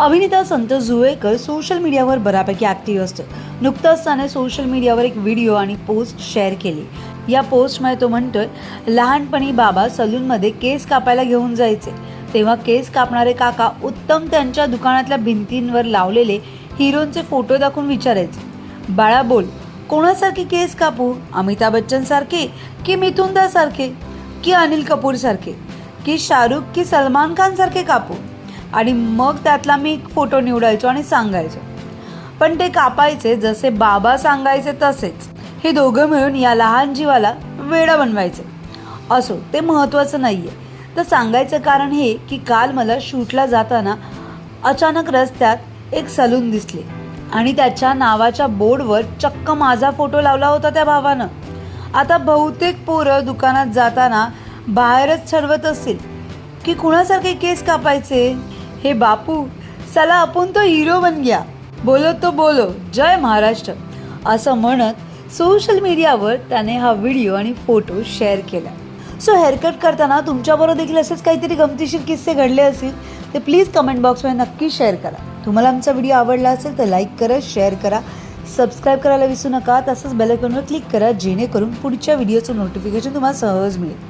अभिनेता संतोष जुवेकर सोशल मीडियावर बऱ्यापैकी ॲक्टिव्ह असतो. नुकताच त्याने सोशल मीडियावर एक व्हिडिओ आणि पोस्ट शेअर केली. या पोस्टमध्ये तो म्हणतोय लहानपणी बाबा सलूनमध्ये केस कापायला घेऊन जायचे. तेव्हा केस कापणारे काका उत्तम त्यांच्या दुकानातल्या भिंतींवर लावलेले हिरोंचे फोटो दाखवून विचारायचे. बाळा बोल कोणासारखे केस कापू? अमिताभ बच्चन सारखे की मिथुन सारखे की अनिल कपूर सारखे? की शाहरुख की सलमान खान सारखे कापू? आणि मग त्यातला मी एक फोटो निवडायचो आणि सांगायचो. पण ते कापायचे जसे बाबा सांगायचे तसेच. हे दोघं मिळून या लहान जीवाला वेडा बनवायचे. असो ते महत्त्वाचं नाही आहे तर सांगायचं कारण हे की काल मला शूटला जाताना अचानक रस्त्यात एक सलून दिसले. आणि त्याच्या नावाच्या बोर्डवर चक्क माझा फोटो लावला होता त्या भावानं. आता बहुतेक पोरं दुकानात जाताना बाहेरच ठरवत असतील की कुणासारखे केस कापायचे? हे बापू चला आपण तो हिरो बन गया. बोलो तो बोलो जय महाराष्ट्र. असं म्हणत सोशल मीडियावर त्याने हा व्हिडिओ आणि फोटो शेअर केला. सो हेअरकट करताना तुमच्याबरोबर देखील असेच काहीतरी गमतीशीर किस्से घडले असतील तर प्लीज कमेंट बॉक्समध्ये नक्की शेअर करा. तुम्हाला आमचा व्हिडिओ आवडला असेल तर लाईक करा शेअर करा. सबस्क्राईब करायला विसरू नका. तसंच बेलायकॉनवर क्लिक करा जेणेकरून पुढच्या व्हिडिओचं नोटिफिकेशन तुम्हाला सहज मिळेल.